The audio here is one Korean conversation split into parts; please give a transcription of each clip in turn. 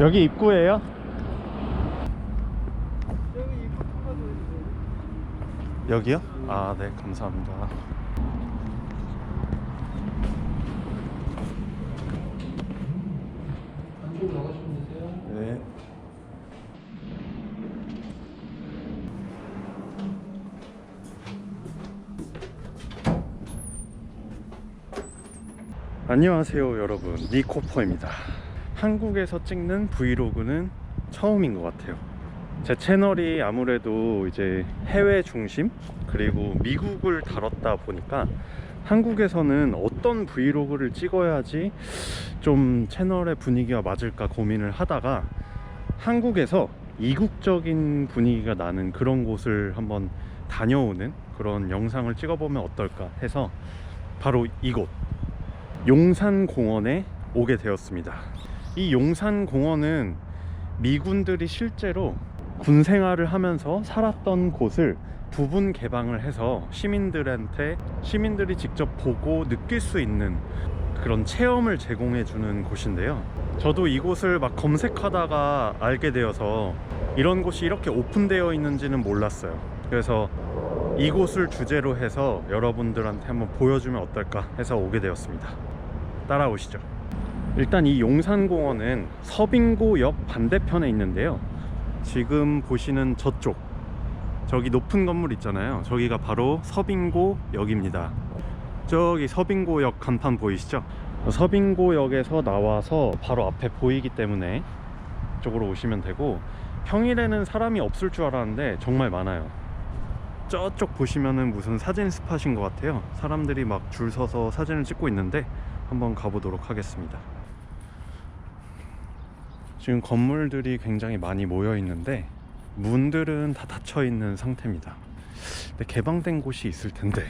여기 입구예요? 여기. 여기요? 아, 네, 감사합니다. 네. 안녕하세요 여러분 니코퍼입니다 한국에서 찍는 브이로그는 처음인 것 같아요 제 채널이 아무래도 이제 해외 중심 그리고 미국을 다뤘다 보니까 한국에서는 어떤 브이로그를 찍어야지 좀 채널의 분위기와 맞을까 고민을 하다가 한국에서 이국적인 분위기가 나는 그런 곳을 한번 다녀오는 그런 영상을 찍어보면 어떨까 해서 바로 이곳 용산공원에 오게 되었습니다. 이 용산공원은 미군들이 실제로 군 생활을 하면서 살았던 곳을 부분 개방을 해서 시민들한테 시민들이 직접 보고 느낄 수 있는 그런 체험을 제공해 주는 곳인데요. 저도 이곳을 막 검색하다가 알게 되어서 이런 곳이 이렇게 오픈되어 있는지는 몰랐어요. 그래서 이곳을 주제로 해서 여러분들한테 한번 보여주면 어떨까 해서 오게 되었습니다. 따라오시죠. 일단 이 용산공원은 서빙고역 반대편에 있는데요. 지금 보시는 저쪽 저기 높은 건물 있잖아요. 저기가 바로 서빙고역입니다. 저기 서빙고역 간판 보이시죠? 서빙고역에서 나와서 바로 앞에 보이기 때문에 이쪽으로 오시면 되고 평일에는 사람이 없을 줄 알았는데 정말 많아요. 저쪽 보시면은 무슨 사진 스팟인 것 같아요. 사람들이 막 줄 서서 사진을 찍고 있는데 한번 가보도록 하겠습니다. 지금 건물들이 굉장히 많이 모여 있는데 문들은 다 닫혀 있는 상태입니다. 근데 개방된 곳이 있을 텐데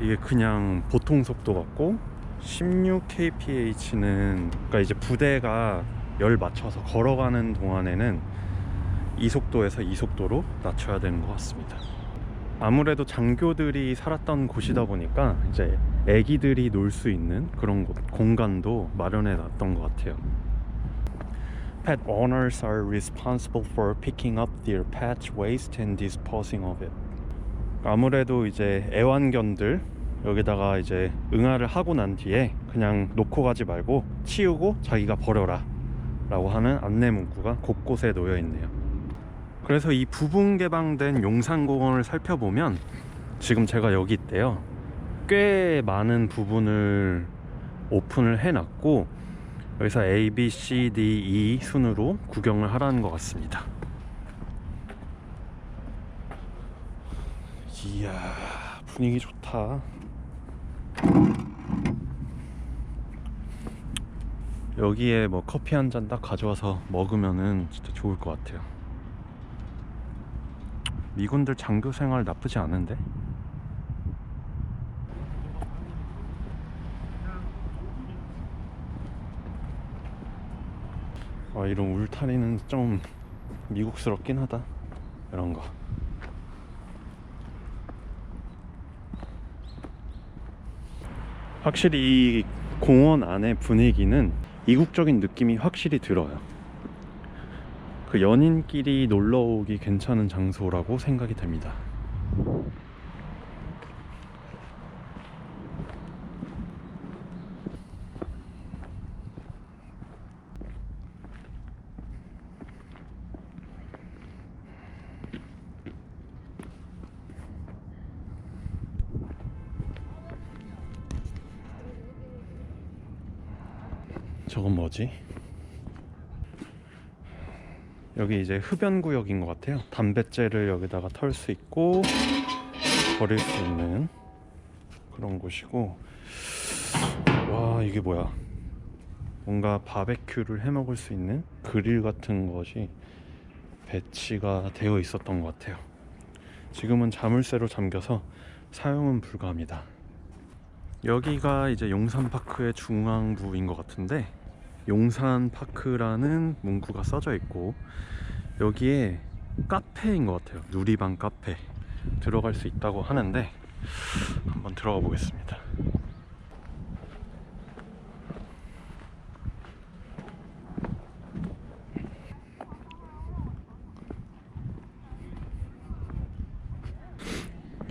이게 그냥 보통 속도 같고 16 kph는 그러니까 이제 부대가 열 맞춰서 걸어가는 동안에는 이 속도에서 이 속도로 낮춰야 되는 것 같습니다. 아무래도 장교들이 살았던 곳이다 보니까 이제 애기들이 놀 수 있는 그런 곳, 공간도 마련해 놨던 것 같아요. Pet owners are responsible for picking up their pet's waste and disposing of it. 아무래도 이제 애완견들 여기다가 이제 응아를 하고 난 뒤에 그냥 놓고 가지 말고 치우고 자기가 버려라 라고 하는 안내 문구가 곳곳에 놓여 있네요. 그래서 이 부분 개방된 용산공원을 살펴보면 지금 제가 여기 있대요. 꽤 많은 부분을 오픈을 해놨고 여기서 A, B, C, D, E 순으로 구경을 하라는 것 같습니다. 이야 분위기 좋다. 여기에 뭐 커피 한 잔 딱 가져와서 먹으면은 진짜 좋을 것 같아요. 미군들 장교 생활 나쁘지 않은데? 아 이런 울타리는 좀 미국스럽긴 하다. 이런 거. 확실히 이 공원 안의 분위기는 이국적인 느낌이 확실히 들어요 그 연인끼리 놀러 오기 괜찮은 장소라고 생각이 됩니다 저건 뭐지? 여기 이제 흡연 구역인 것 같아요. 담뱃재를 여기다가 털 수 있고 버릴 수 있는 그런 곳이고 와 이게 뭐야? 뭔가 바베큐를 해 먹을 수 있는 그릴 같은 것이 배치가 되어 있었던 것 같아요. 지금은 자물쇠로 잠겨서 사용은 불가합니다. 여기가 이제 용산파크의 중앙부인 것 같은데 용산파크라는 문구가 써져 있고 여기에 카페인 것 같아요. 누리방 카페 들어갈 수 있다고 하는데 한번 들어가 보겠습니다.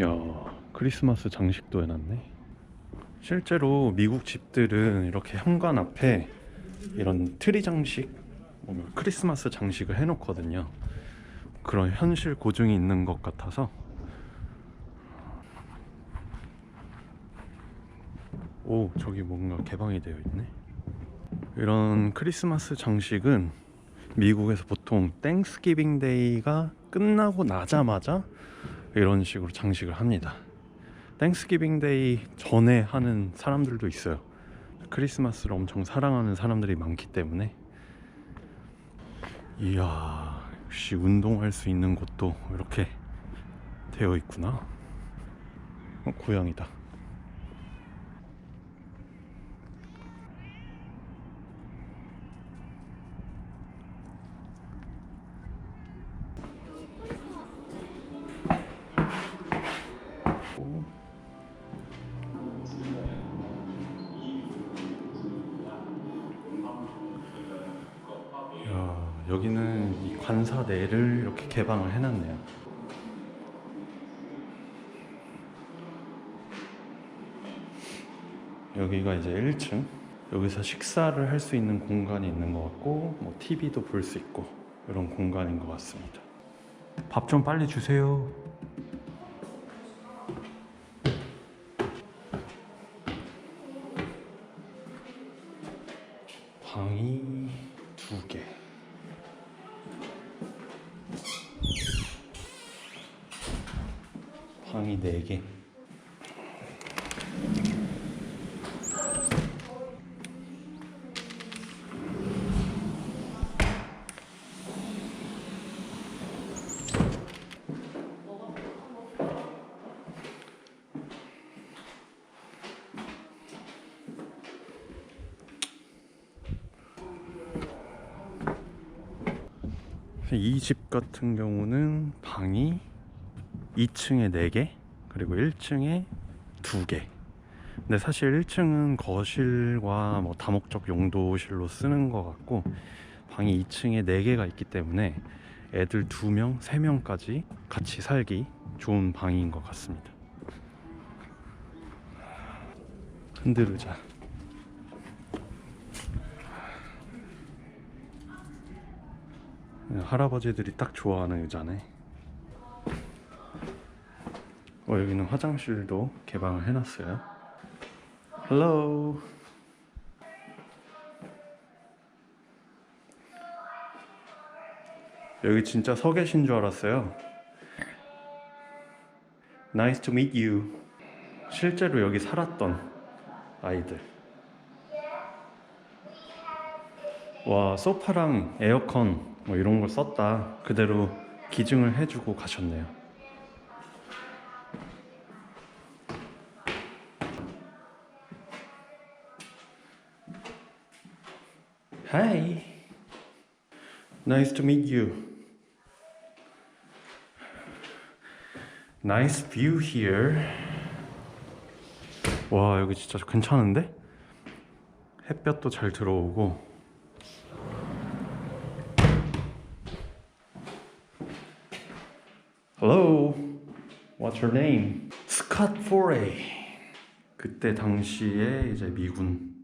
야 크리스마스 장식도 해놨네. 실제로 미국 집들은 이렇게 현관 앞에 이런 트리 장식 뭐 크리스마스 장식을 해놓거든요 그런 현실 고증이 있는 것 같아서 오 저기 뭔가 개방이 되어 있네 이런 크리스마스 장식은 미국에서 보통 땡스기빙 데이가 끝나고 나자마자 이런 식으로 장식을 합니다. 땡스기빙 데이 전에 하는 사람들도 있어요. 크리스마스를 엄청 사랑하는 사람들이 많기 때문에 이야 역시 운동할 수 있는 곳도 이렇게 되어 있구나. 어, 고양이다. 여기는 이 관사내를 이렇게 개방을 해놨네요. 여기가 이제 1층. 여기서 식사를 할 수 있는 공간이 있는 것 같고, 뭐 TV도 볼 수 있고 이런 공간인 것 같습니다. 밥 좀 빨리 주세요. 방이 두 개. 방이 네 개. 이 집 같은 경우는 방이 2층에 4개 그리고 1층에 2개. 근데 사실 1층은 거실과 뭐 다목적 용도실로 쓰는 것 같고 방이 2층에 4개가 있기 때문에 애들 2명, 3명까지 같이 살기 좋은 방인 것 같습니다. 흔들으자. 할아버지들이 딱 좋아하는 의자네. 어, 여기는 화장실도 개방을 해놨어요. Hello. 여기 진짜 서 계신 줄 알았어요. Nice to meet you. 실제로 여기 살았던 아이들. 와, 소파랑 에어컨 뭐 이런 걸 썼다. 그대로 기증을 해주고 가셨네요. Hi. Nice to meet you. Nice view here. 와, 여기 진짜 괜찮은데? 햇볕도 잘 들어오고? Scott Foray. 그때 당시에 이제 미군.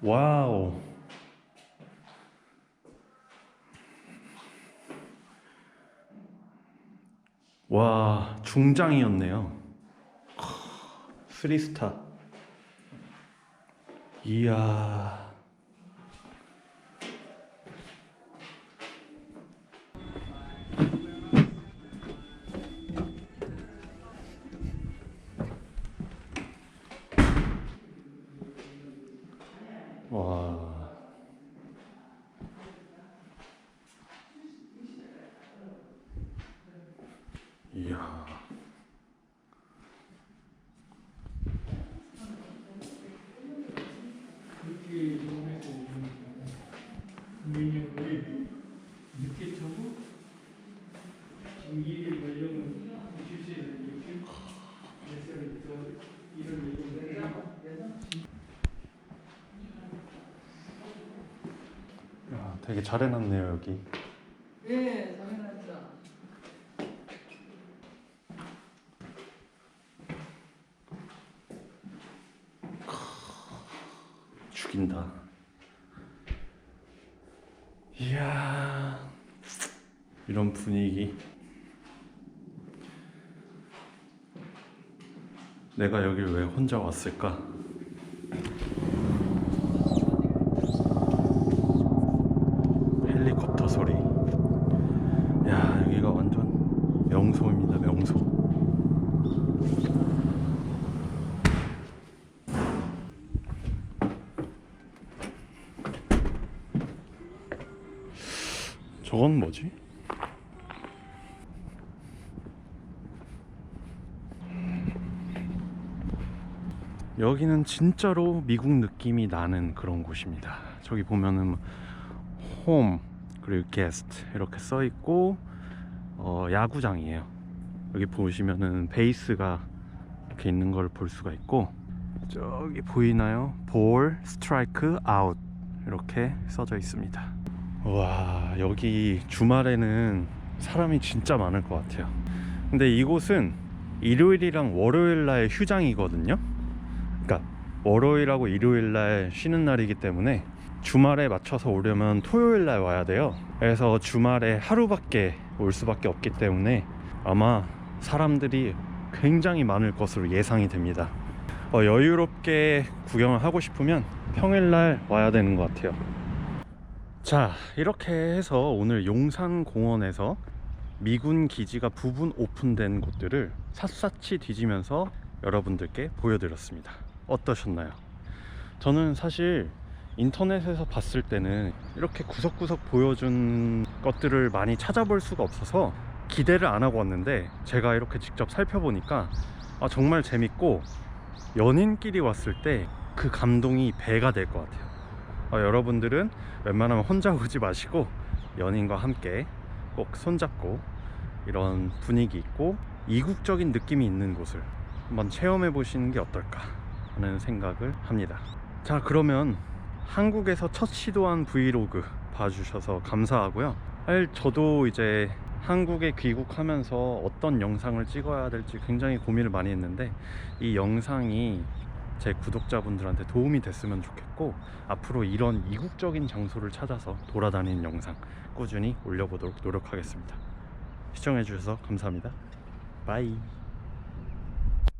와우. 와, 중장이었네요. 쓰리스타. 이야. 잘 해놨네요 여기. 네, 잘 해놨죠. 죽인다. 이야 이런 분위기. 내가 여길 왜 혼자 왔을까? 저건 뭐지? 여기는 진짜로 미국 느낌이 나는 그런 곳입니다. 저기 보면은 홈 그리고 게스트 이렇게 써 있고 어, 야구장이에요. 여기 보시면은 베이스가 이렇게 있는 걸 볼 수가 있고 저기 보이나요? 볼, 스트라이크, 아웃 이렇게 써져 있습니다. 와 여기 주말에는 사람이 진짜 많을 것 같아요. 근데 이곳은 일요일이랑 월요일 날 휴장이거든요. 그러니까 월요일하고 일요일 날 쉬는 날이기 때문에 주말에 맞춰서 오려면 토요일 날 와야 돼요. 그래서 주말에 하루밖에 올 수밖에 없기 때문에 아마 사람들이 굉장히 많을 것으로 예상이 됩니다. 어, 여유롭게 구경을 하고 싶으면 평일 날 와야 되는 것 같아요. 자, 이렇게 해서 오늘 용산공원에서 미군 기지가 부분 오픈된 곳들을 샅샅이 뒤지면서 여러분들께 보여드렸습니다. 어떠셨나요? 저는 사실 인터넷에서 봤을 때는 이렇게 구석구석 보여준 것들을 많이 찾아볼 수가 없어서 기대를 안 하고 왔는데 제가 이렇게 직접 살펴보니까 아, 정말 재밌고 연인끼리 왔을 때 그 감동이 배가 될 것 같아요. 어, 여러분들은 웬만하면 혼자 오지 마시고 연인과 함께 꼭 손잡고 이런 분위기 있고 이국적인 느낌이 있는 곳을 한번 체험해 보시는 게 어떨까 하는 생각을 합니다. 자, 그러면 한국에서 첫 시도한 브이로그 봐주셔서 감사하고요. 저도 이제 한국에 귀국하면서 어떤 영상을 찍어야 될지 굉장히 고민을 많이 했는데 이 영상이 제 구독자분들한테 도움이 됐으면 좋겠고 앞으로 이런 이국적인 장소를 찾아서 돌아다니는 영상 꾸준히 올려보도록 노력하겠습니다. 시청해주셔서 감사합니다. 바이.